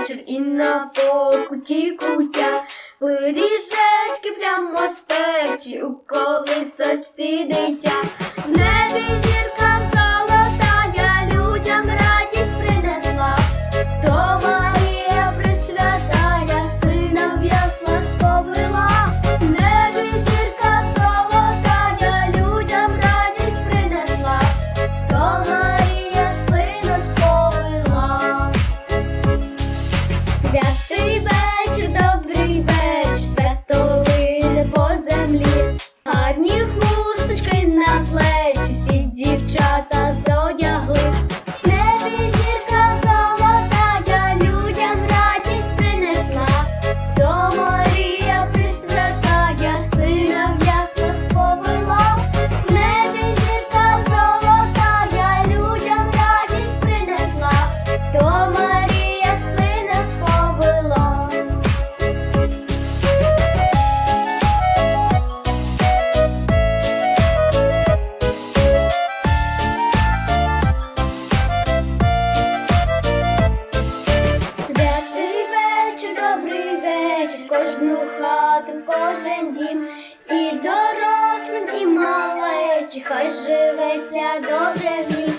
вечір і на покуті кутя, Лиріжечки прямо з печі у колисочці дитя, в небі зірка. кожну хату, в кожен дім, і дорослим, і малечі, хай живеться добре.